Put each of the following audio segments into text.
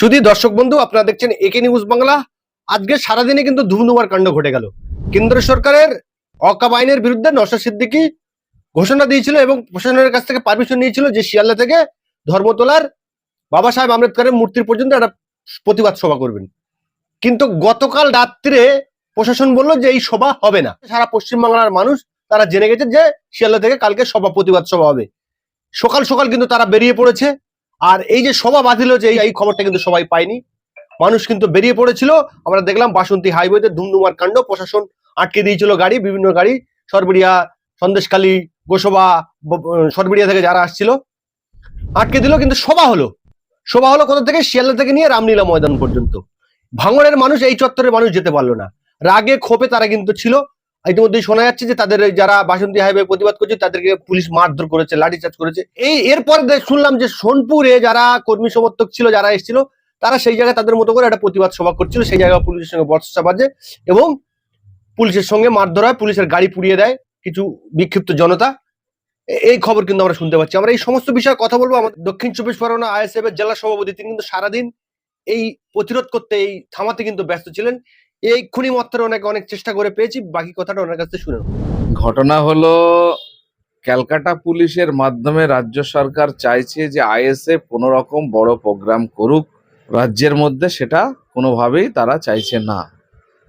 শুধু দর্শক বন্ধু, আপনারা দেখছেন একে নিউজ বাংলা। আজকে সারাদিনে কিন্তু ধুমধুমার কাণ্ড ঘটে গেল। কেন্দ্র সরকারের অকাব আইনের বিরুদ্ধে নশা সিদ্দিকি ঘোষণা দিয়েছিল এবং প্রশাসনের কাছ থেকে পারমিশন নিয়েছিল যে শিয়ালদা থেকে ধর্মতলার বাবা সাহেব আম্বেদকরের মূর্তির পর্যন্ত একটা প্রতিবাদ সভা করবেন। কিন্তু গতকাল রাত্রে প্রশাসন বলল যে এই সভা হবে না। সারা পশ্চিমবাংলার মানুষ তারা জেনে গেছে যে শিয়ালদা থেকে কালকে সভা প্রতিবাদ সভা হবে। সকাল সকাল কিন্তু তারা বেরিয়ে পড়েছে। আর এই যে সভা বাতিল হয়েছে, এই- খবরটা কিন্তু সবাই পায়নি। মানুষ কিন্তু বেরিয়ে পড়েছিল। আমরা দেখলাম বাসন্তী হাইওয়েতে ধুমধুমার কাণ্ড। প্রশাসন আটকে দিয়েছিল গাড়ি, বিভিন্ন গাড়ি। সরবরিয়া সন্দেশখালী, গোসবা সরবরিয়া থেকে যারা আসছিল, আটকে দিল। কিন্তু সভা হলো। সভা হলো কোথা থেকে? শিয়ালদা থেকে নিয়ে রামলীলা ময়দান পর্যন্ত। ভাঙড়ের মানুষ, এই চত্বরের মানুষ যেতে পারল না। রাগে ক্ষোভে তারা কিন্তু ছিল। ইতিমধ্যেই শোনা যাচ্ছে যে তাদের যারা বাসন্তী হাইওয়ে প্রতিবাদ করছে, তাদেরকে পুলিশ মারধর করেছে, লাঠিচার্জ করেছে। এই এরপর শুনলাম যে সোনপুরে যারা কর্মী সমর্থক ছিল, যারা এসেছিল, তারা সেই জায়গায় তাদের মতো করে একটা প্রতিবাদ সভা করছিল। সেই জায়গায় পুলিশের সঙ্গে বর্ষা বাজে এবং পুলিশের সঙ্গে মারধর হয়, পুলিশের গাড়ি পুড়িয়ে দেয় কিছু বিক্ষিপ্ত জনতা। এই খবর কিন্তু আমরা শুনতে পাচ্ছি। আমরা এই সমস্ত বিষয়ে কথা বলব। আমাদের দক্ষিণ চব্বিশ পরগনা আইএসএফ এর জেলা সভাপতি তিনি কিন্তু সারাদিন এই প্রতিরোধ করতে, এই থামাতে কিন্তু ব্যস্ত ছিলেন। এই খুনি মাত্র অনেক অনেক চেষ্টা করে পেয়েছি, বাকি কথাটা ওনার কাছে শুনে ঘটনা হলো, ক্যালকাটা পুলিশের মাধ্যমে রাজ্য সরকার চাইছে যে আইএসএ কোনো রকম বড় প্রোগ্রাম করুক, রাজ্যের মধ্যে সেটা কোনোভাবেই তারা চাইছে না।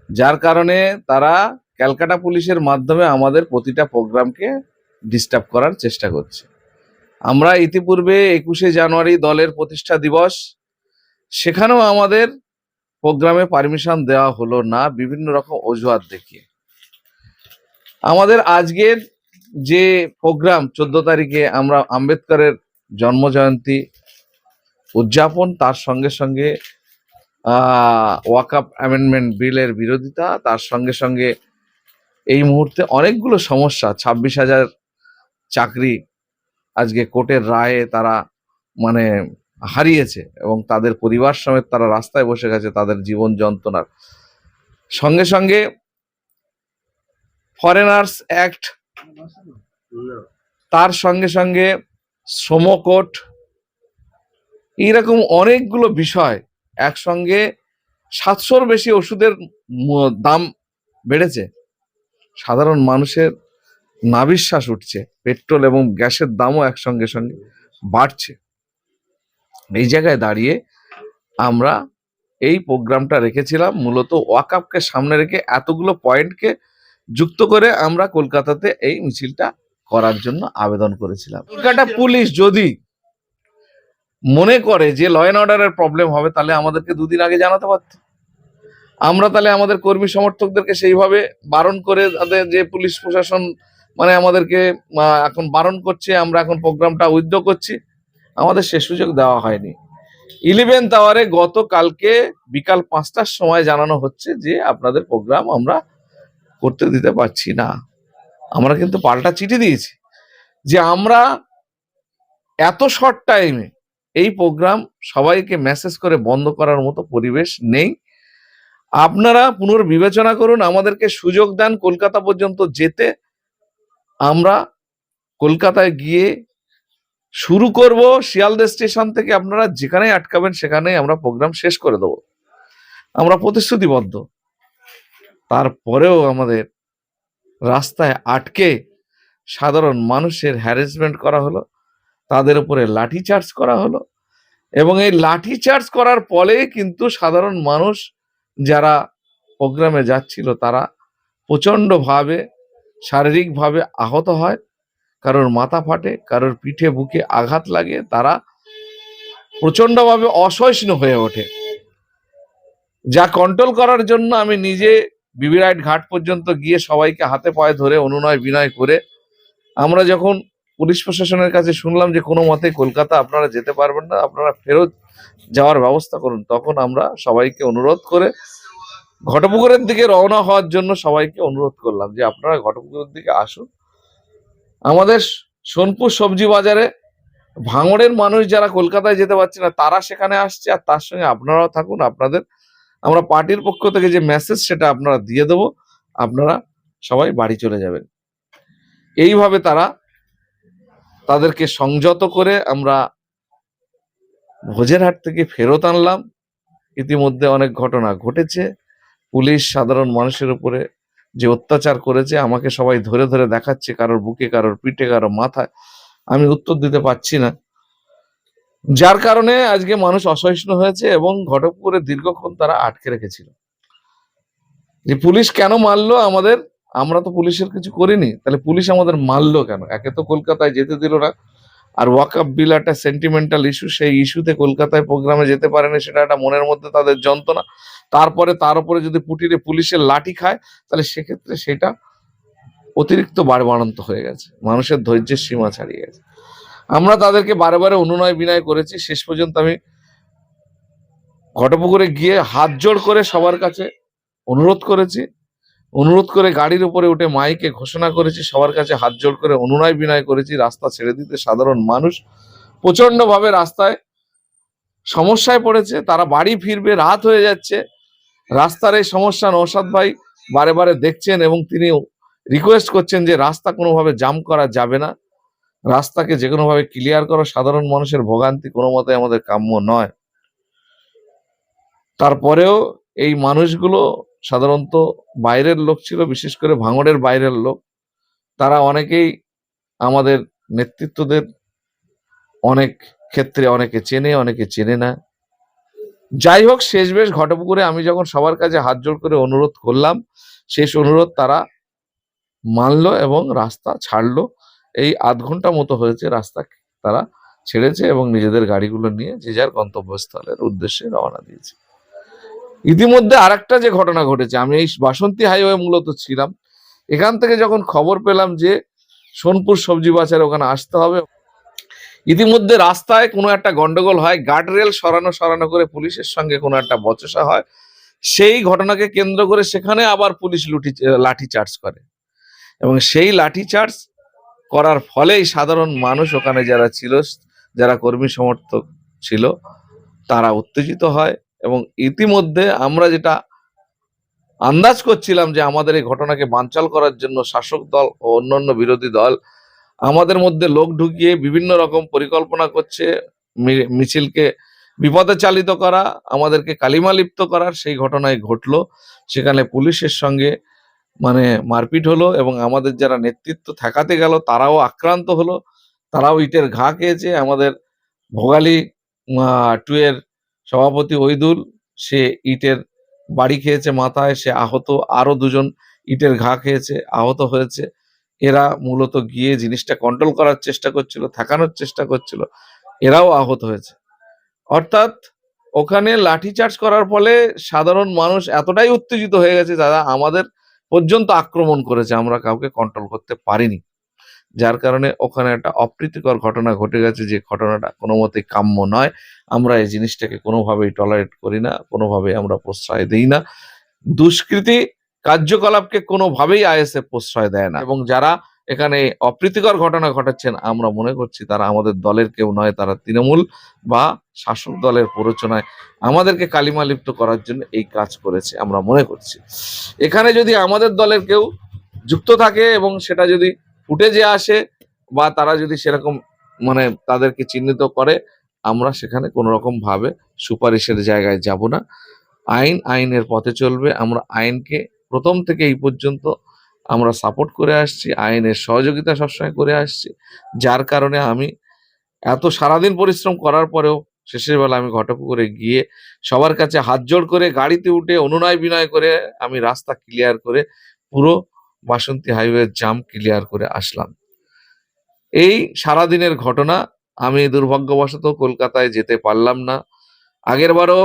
যার কারণে তারা ক্যালকাটা পুলিশের মাধ্যমে আমাদের প্রতিটা প্রোগ্রামকে ডিস্টার্ব করার চেষ্টা করছে। আমরা ইতিপূর্বে একুশে জানুয়ারি দলের প্রতিষ্ঠা দিবস, সেখানেও আমাদের প্রোগ্রামে পারমিশন দেওয়া হলো না, বিভিন্ন রকম অজুহাত দেখিয়ে। আমাদের আজকের যে প্রোগ্রাম, চোদ্দ তারিখে আমরা আম্বেদকরের জন্ম জয়ন্তী উদযাপন, তার সঙ্গে সঙ্গে ওয়াকআপ অ্যামেন্ডমেন্ট বিলের বিরোধিতা, তার সঙ্গে সঙ্গে এই মুহূর্তে অনেকগুলো সমস্যা, ছাব্বিশ হাজার চাকরি আজকে কোর্টের রায়ে তারা মানে হারিয়েছে এবং তাদের পরিবার সমেত তারা রাস্তায় বসে গেছে তাদের জীবন যন্ত্রণার। সঙ্গে সঙ্গে ফরেনার্স অ্যাক্ট তার সঙ্গে সঙ্গে শ্রম কোড এইরকম অনেকগুলো বিষয় একসঙ্গে সাতশোর বেশি ওষুধের দাম বেড়েছে। সাধারণ মানুষের নাবিশ্বাস উঠছে, পেট্রোল এবং গ্যাসের দামও একসঙ্গে সঙ্গে বাড়ছে। এই জায়গায় দাঁড়িয়ে আমরা এই প্রোগ্রামটা রেখেছিলাম। মূলত ওয়াকআপকে সামনে রেখে এতগুলো পয়েন্টকে যুক্ত করে আমরা কলকাতাতে এই মিছিলটা করার জন্য আবেদন করেছিলাম। কলকাতা পুলিশ যদি মনে করে যে ল অ্যান্ড অর্ডারের প্রবলেম হবে, তাহলে আমাদেরকে দুদিন আগে জানাতে পারত। আমরা তাহলে আমাদের কর্মী সমর্থকদেরকে সেইভাবে বারণ করে তাদের যে পুলিশ প্রশাসন মানে আমাদেরকে এখন বারণ করছে, আমরা এখন প্রোগ্রামটা উইথড্র করছি। আমাদের সে সুযোগ দেওয়া হয়নি। ইলেভেন আওয়ারে গতকালকে বিকাল পাঁচটার সময় জানানো হচ্ছে যে আপনাদের প্রোগ্রাম আমরা করতে দিতে পারছি না। আমরা কিন্তু পাল্টা চিঠি দিয়েছি যে আমরা এত শর্ট টাইমে এই প্রোগ্রাম সবাইকে মেসেজ করে বন্ধ করার মতো পরিবেশ নেই। আপনারা পুনর্বিবেচনা করুন, আমাদেরকে সুযোগ দেন, কলকাতা পর্যন্ত যেতে। আমরা কলকাতায় গিয়ে শুরু করব শিয়ালদা স্টেশন থেকে। আপনারা যেখানে আটকাবেন, সেখানেই আমরা প্রোগ্রাম শেষ করে দেব। আমরা প্রতিশ্রুতিবদ্ধ। তারপরেও আমাদের রাস্তায় আটকে সাধারণ মানুষের হ্যারাসমেন্ট করা হলো, তাদের উপরে লাঠি চার্জ করা হলো এবং এই লাঠি চার্জ করার ফলে কিন্তু সাধারণ মানুষ যারা প্রোগ্রামে যাচ্ছিল, তারা প্রচণ্ডভাবে, শারীরিকভাবে আহত হয়। কারোর মাথা ফাটে, কারোর পিঠে, বুকে আঘাত লাগে, তারা প্রচণ্ডভাবে অসহিষ্ণু হয়ে ওঠে। যা কন্ট্রোল করার জন্য আমি নিজে বিবিরাইট ঘাট পর্যন্ত গিয়ে সবাইকে হাতে পায়ে ধরে, অনুনয় বিনয় করে আমরা যখন পুলিশ প্রশাসনের কাছে শুনলাম যে কোনো মতে কলকাতা আপনারা যেতে পারবেন না, আপনারা ফেরত যাওয়ার ব্যবস্থা করুন, তখন আমরা সবাইকে অনুরোধ করে ঘটপুকুরের দিকে রওনা হওয়ার জন্য সবাইকে অনুরোধ করলাম যে আপনারা ঘটপুকুরের দিকে আসুন। আমাদের সোনপুর সবজি বাজারে ভাঙড়ের মানুষ যারা কলকাতায় যেতে পারছে না, তারা সেখানে আসছে আর তার সঙ্গে আপনারাও থাকুন। আপনাদের, আমরা পার্টির পক্ষ থেকে যে মেসেজ সেটা আপনারা দিয়ে দেবো। আপনারা সবাই বাড়ি চলে যাবেন। এইভাবে তারা তাদেরকে সংযত করে আমরা ভোজেরহাট থেকে ফেরত আনলাম। ইতিমধ্যে অনেক ঘটনা ঘটেছে। পুলিশ সাধারণ মানুষের উপরে যে অত্যাচার করেছে, আমাকে সবাই ধরে ধরে দেখাচ্ছে কারোর বুকে, কারোর পিঠে, কারোর মাথায়। আমি উত্তর দিতে পারছি না। যার কারণে আজকে মানুষ অসহিষ্ণু হয়েছে এবং ঘটকপুরে দীর্ঘক্ষণ তারা আটকে রেখেছিল। যে পুলিশ কেন মারলো আমাদের? আমরা তো পুলিশের কিছু করিনি। তাহলে পুলিশ আমাদের মারলো কেন? একে তো কলকাতায় যেতে দিল না। আর ওয়াকআপ বিল একটা সেন্টিমেন্টাল ইস্যু সেই ইস্যুতে কলকাতায় প্রোগ্রামে যেতে পারেনি, সেটা একটা মনের মধ্যে তাদের যন্ত্রণা। তারপরে তার উপরে যদি পুটিরে পুলিশের লাঠি খায়, তাহলে সেক্ষেত্রে সেটা অতিরিক্ত বাড়বাড়ন্ত হয়ে গেছে। মানুষের ধৈর্যের সীমা ছাড়িয়ে গেছে। আমরা তাদেরকে বারে বারে অনুনয় বিনয় করেছি। শেষ পর্যন্ত আমি ঘটপুকুরে গিয়ে হাত জোড় করে সবার কাছে অনুরোধ করেছি। অনুরোধ করে গাড়ির উপরে উঠে মাইকে ঘোষণা করেছি, সবার কাছে হাত জোড় করে অনুনয় বিনয় করেছি, রাস্তা ছেড়ে দিতে সাধারণ মানুষ প্রচণ্ড ভাবে রাস্তায় সমস্যায় পড়েছে, তারা বাড়ি ফিরবে, রাত হয়ে যাচ্ছে। রাস্তার এই সমস্যা নৌসাদ ভাই বারে বারে দেখছেন এবং তিনি রিকোয়েস্ট করছেন যে রাস্তা কোনোভাবে জাম করা যাবে না। রাস্তাকে যে কোনোভাবে ক্লিয়ার করা, সাধারণ মানুষের ভোগান্তি কোনো মতে আমাদের কাম্য নয়। তারপরেও এই মানুষগুলো সাধারণত বাইরের লোক ছিল, বিশেষ করে ভাঙড়ের বাইরের লোক। তারা অনেকেই আমাদের নেতৃত্বদের অনেক ক্ষেত্রে অনেকে চেনে অনেকে চেনে না। যাই হোক, শেষ বেশ ঘটপুকুরে আমি যখন সবার কাছে হাত জোড় করে অনুরোধ করলাম, শেষ অনুরোধ তারা মানলো এবং রাস্তা ছাড়লো। এই আধ ঘণ্টা মতো হয়েছে রাস্তা তারা ছেড়েছে এবং নিজেদের গাড়িগুলো নিয়ে যে যার গন্তব্যস্থলের উদ্দেশ্যে রওনা দিয়েছে। ইতিমধ্যে আরেকটা যে ঘটনা ঘটেছে, আমি এই বাসন্তী হাইওয়ে মূলত ছিলাম। এখান থেকে যখন খবর পেলাম যে সোনপুর সবজি বাজারে ওখানে আসতে হবে, ইতিমধ্যে রাস্তায় কোনো একটা গন্ডগোল হয় গার্ডরেল সরানো সরানো করে পুলিশের সঙ্গে কোনো একটা বচসা হয়। সেই ঘটনাকে কেন্দ্র করে সেখানে আবার পুলিশ লুটি, লাঠি চার্জ করে। এবং সেই লাঠি চার্জ করার ফলেই সাধারণ মানুষ ওখানে যারা ছিল, যারা কর্মী সমর্থক ছিল, তারা উত্তেজিত হয়। এবং ইতিমধ্যে আমরা যেটা আন্দাজ করছিলাম যে আমাদের এই ঘটনাকে বানচাল করার জন্য শাসক দল ও অন্যান্য বিরোধী দল আমাদের মধ্যে লোক ঢুকিয়ে বিভিন্ন রকম পরিকল্পনা করছে মিছিলকে বিপদে চালিত করা, আমাদেরকে কালিমা লিপ্ত করার সেই ঘটনায় ঘটলো। সেখানে পুলিশের সঙ্গে মানে মারপিট হলো এবং আমাদের যারা নেতৃত্ব ঠেকাতে গেল তারাও আক্রান্ত হলো। তারাও ইটের ঘা খেয়েছে। আমাদের ভোগালী টু এর সভাপতি ওইদুল, সে ইটের বাড়ি খেয়েছে মাথায়, সে আহত আরও দুজন ইটের ঘা খেয়েছে, আহত হয়েছে। এরা মূলত গিয়ে জিনিসটা কন্ট্রোল করার চেষ্টা করছিল ঠেকানোর চেষ্টা করছিল। এরাও আহত হয়েছে। অর্থাৎ ওখানে লাঠিচার্জ করার ফলে সাধারণ মানুষ এতটাই উত্তেজিত হয়ে গেছে যারা আমাদের পর্যন্ত আক্রমণ করেছে, আমরা কাউকে কন্ট্রোল করতে পারিনি। যার কারণে ওখানে একটা অপ্রীতিকর ঘটনা ঘটে গেছে যে ঘটনাটা কোনো মতেই কাম্য নয়। আমরা এই জিনিসটাকে কোনোভাবেই টলারেট করি না, কোনোভাবেই আমরা প্রশ্রয় দিই না। দুষ্কৃতি কার্যকলাপকে কোনোভাবেই আইএসএফ প্রশ্রয় দেয় না এবং যারা এখানে অপ্রীতিকর ঘটনা ঘটাচ্ছেন, আমরা মনে করছি তারা আমাদের দলের কেউ নয়, তারা তৃণমূল বা শাসক দলের প্ররোচনায় আমাদেরকে কালিমা লিপ্ত করার জন্য এই কাজ করেছে, আমরা মনে করছি। এখানে যদি আমাদের দলের কেউ যুক্ত থাকে এবং সেটা যদি ফুটেজে আসে বা তারা যদি সেরকম মানে তাদেরকে চিহ্নিত করে, আমরা সেখানে কোনো রকম ভাবে সুপারিশের জায়গায় যাব না। আইন আইনের পথে চলবে। আমরা আইনকে প্রথম থেকে এই পর্যন্ত আমরা সাপোর্ট করে আসছি, আইনের সহযোগিতা সবসময় করে আসছি। যার কারণে আমি এত সারাদিন পরিশ্রম করার পরেও শেষের বেলা আমি ঘটপুকুরে গিয়ে সবার কাছে হাত জোড় করে গাড়িতে উঠে অনুনয় বিনয় করে আমি রাস্তা ক্লিয়ার করে পুরো বাসন্তী হাইওয়ে জাম ক্লিয়ার করে আসলাম। এই সারাদিনের ঘটনা আমি দুর্ভাগ্যবশত কলকাতায় যেতে পারলাম না। আগের বারও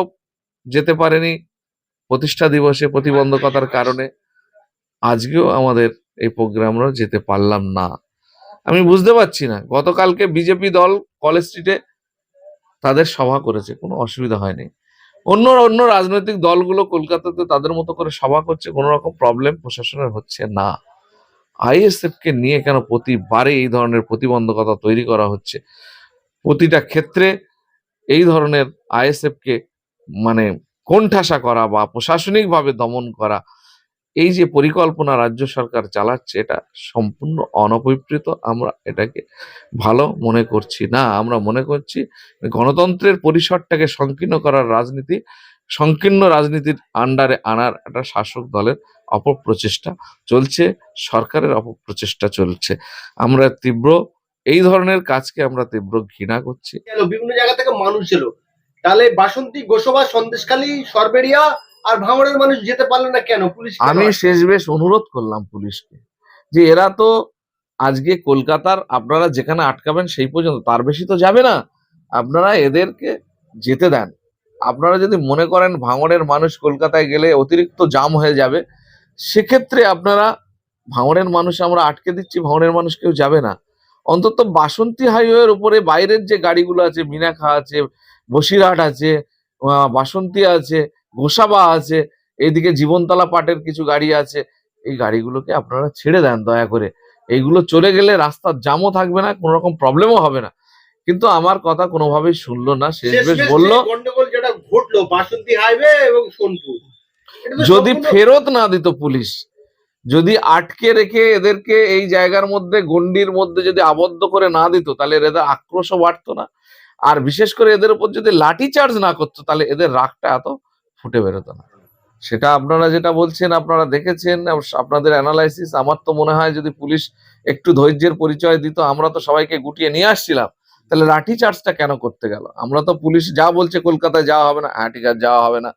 যেতে পারেনি প্রতিষ্ঠা দিবসে প্রতিবন্ধকতার কারণে। আজকেও আমাদের এই প্রোগ্রামরা যেতে পারলাম না। আমি বুঝতে পারছি না, গতকালকে বিজেপি দল কলেজ স্ট্রিটে তাদের সভা করেছে, কোনো অসুবিধা হয়নি। অন্য অন্য রাজনৈতিক দলগুলো কলকাতাতে তাদের মতো করে সভা করছে, কোনো রকম প্রবলেম প্রশাসনের হচ্ছে না। আইএসএফ কে নিয়ে কেন প্রতিবারে এই ধরনের প্রতিবন্ধকতা তৈরি করা হচ্ছে? প্রতিটা ক্ষেত্রে এই ধরনের আইএসএফ কে মানে কোণঠাসা করা বা প্রশাসনিকভাবে দমন করা এই যে পরিকল্পনা রাজ্য সরকার চালাচ্ছে, এটা সম্পূর্ণ অনভিপ্রেত। আমরা এটাকে ভালো মনে করছি না। আমরা মনে করছি গণতন্ত্রের পরিসরটাকে সংকীর্ণ করার রাজনীতি, সংকীর্ণ রাজনীতির আন্ডারে আনার একটা শাসক দলের অপপ্রচেষ্টা চলছে, সরকারের অপপ্রচেষ্টা চলছে। আমরা তীব্র, এই ধরনের কাজকে আমরা তীব্র ঘৃণা করছি। বিভিন্ন জায়গা থেকে মানুষ এলো। তাহলে বাসন্তী, গোসবা, সন্দেশখালী সরবেরিয়া আর ভাঙড়ের মানুষ যেতে পারল না কেন? পুলিশ আমি শেষ বেশ অনুরোধ করলাম পুলিশকে যে এরা তো আজকে কলকাতার আপনারা যেখানে আটকাবেন সেই পর্যন্ত তার বেশি তো যাবে না। আপনারা এদেরকে যেতে দেন। আপনারা যদি মনে করেন ভাঙড়ের মানুষ কলকাতায় গেলে অতিরিক্ত জাম হয়ে যাবে সেক্ষেত্রে আপনারা ভাঙড়ের মানুষ আমরা আটকে দিচ্ছি ভাঙড়ের মানুষ কেউ যাবে না। অন্তত বাসন্তী হাইওয়ের উপরে বাইরের যে গাড়িগুলো আছে মিনাখা আছে বসিরহাট আছে বাসন্তী আছে গোসাবা আছে এইদিকে জীবনতলা পাটের কিছু গাড়ি আছে এই গাড়িগুলোকে আপনারা ছেড়ে দেন দয়া করে। এইগুলো চলে গেলে রাস্তার জামও থাকবে না কোনো রকম প্রবলেমও হবে না। কিন্তু আমার কথা কোনোভাবেই শুনলো না শেষ বেশ বলল গন্ডগোল যেটা ঘটলো বাসন্তী হাইওয়ে এবং সোনপুর যদি ফেরত না দিত পুলিশ যদি আটকে রেখে এদেরকে এই জায়গার মধ্যে গন্ডির মধ্যে যদি আবদ্ধ করে না দিত তাহলে এদের আক্রোশও বাড়তো না। আর বিশেষ করে এদের উপর যদি লাঠি চার্জ না করতো তাহলে এদের রাগটা এত ফুটে বেরোতো না। সেটা আপনারা যেটা বলছেন, আপনারা দেখেছেন আপনাদের অ্যানালাইসিস আমার তো মনে হয় যদি পুলিশ একটু ধৈর্যের পরিচয় দিত, আমরা তো সবাইকে গুটিয়ে নিয়ে আসছিলাম। তাহলে লাঠি চার্জটা কেন করতে গেল? আমরা তো পুলিশ যা বলছে কলকাতায় যাওয়া হবে না হ্যাঁ ঠিক আছে, যাওয়া হবে না।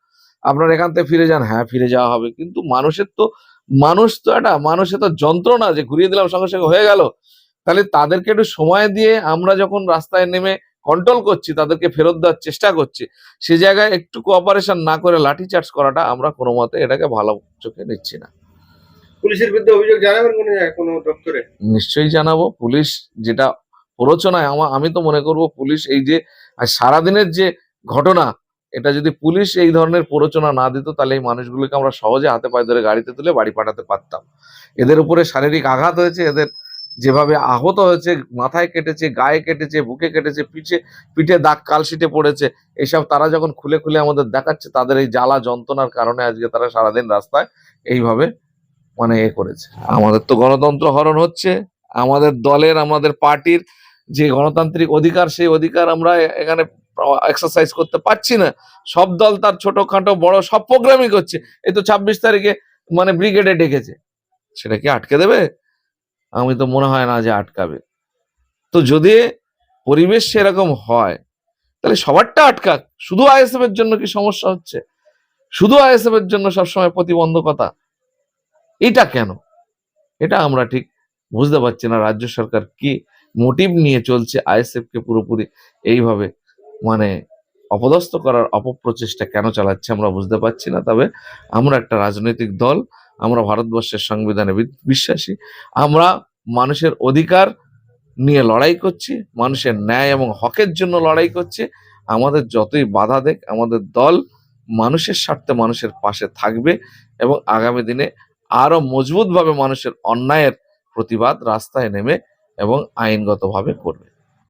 আপনার এখান থেকে ফিরে যান হ্যাঁ ফিরে যাওয়া হবে। কিন্তু মানুষের তো, মানুষ তো একটা, মানুষের তো যন্ত্রণা যে ঘুরিয়ে দিলাম সঙ্গে সঙ্গে হয়ে গেল। তাহলে তাদেরকে একটু সময় দিয়ে আমরা যখন রাস্তায় নেমে কন্ট্রোল করছি তাদেরকে ফেরত দেওয়ার চেষ্টা করছি। সে জায়গায় একটু কোঅপারেশন না করে লাঠি চার্জ করাটা আমরা কোনো মতে এটাকে ভালো চোখে নিচ্ছি না। পুলিশের বিরুদ্ধে অভিযোগ জানাবেন কোনো কোনো দপ্তরে? নিশ্চয়ই জানাব। পুলিশ যেটা প্ররোচনায় আমার আমি তো মনে করব পুলিশ এই যে সারাদিনের যে ঘটনা এটা যদি পুলিশ এই ধরনের প্ররোচনা না দিত তাহলে এই মানুষগুলোকে আমরা সহজে হাতে পায়ে ধরে গাড়িতে তুলে বাড়ি পাঠাতে পারতাম। এদের উপরে শারীরিক আঘাত হয়েছে এদের যেভাবে আহত হয়েছে, মাথায় কেটেছে, গায়ে কেটেছে, বুকে কেটেছে, পিঠে পিঠে দাগ কালশিটে পড়েছে, এসব তারা যখন খুলে খুলে আমাদের দেখাচ্ছে, তাদের এই জ্বালা যন্ত্রণার কারণে আজকে তারা সারাদিন রাস্তায় এইভাবে মানে এ করেছে। আমাদের তো গণতন্ত্র হরণ হচ্ছে, আমাদের দলের, আমাদের পার্টির যে গণতান্ত্রিক অধিকার, সেই অধিকার আমরা এখানে এক্সারসাইজ করতে পারছি না। সব দল তার ছোটখাটো, বড় সব প্রোগ্রামই করছে। এই তো ছাব্বিশ তারিখে মানে ব্রিগেডে ডেকেছে। সেটা কি আটকে দেবে? আমি তো মনে হয় না যে আটকাবে। তো যদি পরিবেশ সেরকম হয়, তাহলে সবারটা আটকাক। শুধু আইএসএফ এর জন্য কি সমস্যা হচ্ছে? শুধু আইএসএফ এর জন্য সবসময় প্রতিবন্ধকতা? এটা কেন? এটা আমরা ঠিক বুঝতে পারছি না। রাজ্য সরকার কি মোটিভ নিয়ে চলছে আইএসএফ কে পুরোপুরি এইভাবে মানে অপদস্থ করার অপপ্রচেষ্টা কেন চালাচ্ছে আমরা বুঝতে পারছি না। তবে আমরা একটা রাজনৈতিক দল আমরা ভারতবর্ষের সংবিধানে বিশ্বাসী। আমরা মানুষের অধিকার নিয়ে লড়াই করছি, মানুষের ন্যায় এবং হকের জন্য লড়াই করছি। আমাদের যতই বাধা দেখ, আমাদের দল মানুষের স্বার্থে মানুষের পাশে থাকবে এবং আগামী দিনে আরও মজবুতভাবে মানুষের অন্যায়ের প্রতিবাদ রাস্তায় নেমে এবং আইনগতভাবে করবে।